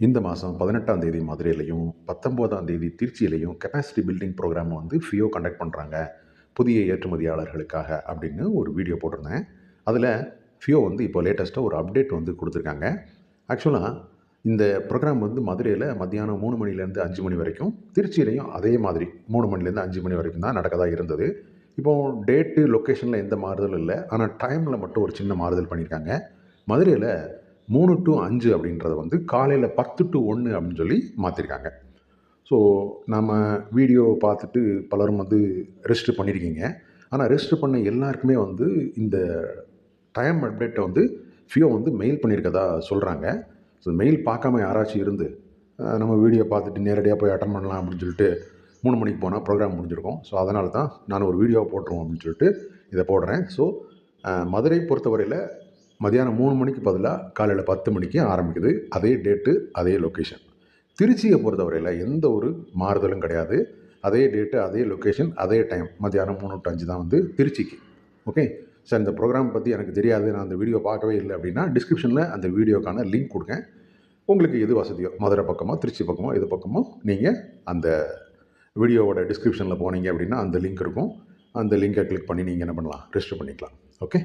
இந்த மாதம் பதினெட்டாம் தேதி மதுரையிலையும் பத்தொம்போதாம் தேதி திருச்சியிலையும் கெப்பாசிட்டி பில்டிங் ப்ரோக்ராம் வந்து ஃபியோ கண்டக்ட் பண்ணுறாங்க புதிய ஏற்றுமதியாளர்களுக்காக அப்படின்னு ஒரு வீடியோ போட்டிருந்தேன். அதில் ஃபியோ வந்து இப்போ லேட்டஸ்ட்டாக ஒரு அப்டேட் வந்து கொடுத்துருக்காங்க. ஆக்சுவலாக இந்த ப்ரோக்ராம் வந்து மதுரையில் மத்தியானம் மூணு மணிலேருந்து அஞ்சு மணி வரைக்கும் திருச்சியிலையும் அதே மாதிரி மூணு மணிலேருந்து அஞ்சு மணி வரைக்கும் தான் நடக்கதாக இருந்தது. இப்போது டேட்டு லொக்கேஷனில் எந்த மாறுதலும் இல்லை. ஆனால் டைமில் மட்டும் ஒரு சின்ன மாறுதல் பண்ணியிருக்காங்க. மதுரையில் மூணு டு அஞ்சு அப்படின்றத வந்து காலையில் பத்து டு ஒன்று அப்படின்னு சொல்லி மாற்றிருக்காங்க ஸோ நம்ம வீடியோ பார்த்துட்டு பலரும் வந்து ரெஸ்ட் பண்ணியிருக்கீங்க ஆனால் ரெஸ்ட் பண்ண எல்லாருக்குமே வந்து இந்த டைம் அப்டேட்டை வந்து ஃபியோ வந்து மெயில் பண்ணியிருக்கதா சொல்கிறாங்க ஸோ மெயில் பார்க்காம யாராச்சும் இருந்து நம்ம வீடியோ பார்த்துட்டு நேரடியாக போய் அட்டன் பண்ணலாம் அப்படின்னு சொல்லிட்டு மூணு மணிக்கு போனால் ப்ரோக்ராம் முடிஞ்சிருக்கும். ஸோ அதனால தான் நான் ஒரு வீடியோ போட்டுருவோம் அப்படின்னு சொல்லிட்டு இதை போடுறேன். ஸோ மதுரை பொறுத்தவரையில் மதியானம் மூணு மணிக்கு பதிலாக காலையில் பத்து மணிக்கு ஆரம்பிக்குது. அதே டேட்டு அதே லொக்கேஷன் திருச்சியை பொறுத்தவரையில் எந்த ஒரு மாறுதலும் கிடையாது. அதே டேட்டு அதே லொக்கேஷன் அதே டைம் மத்தியானம் மூணு டு அஞ்சு தான் வந்து திருச்சிக்கு. ஓகே சார் இந்த ப்ரோக்ராம் பற்றி எனக்கு தெரியாது. நான் அந்த வீடியோ பார்க்கவே இல்லை அப்படின்னா டிஸ்கிரிப்ஷனில் அந்த வீடியோக்கான லிங்க் கொடுங்க உங்களுக்கு எது வசதியோ மதுரை பக்கமோ திருச்சி பக்கமோ எது பக்கமோ நீங்கள் அந்த வீடியோவோட டிஸ்கிரிப்ஷனில் போனீங்க அப்படின்னா அந்த லிங்க் இருக்கும். அந்த லிங்கை கிளிக் பண்ணி நீங்கள் என்ன பண்ணலாம்? ரெஜிஸ்டர் பண்ணிக்கலாம். ஓகே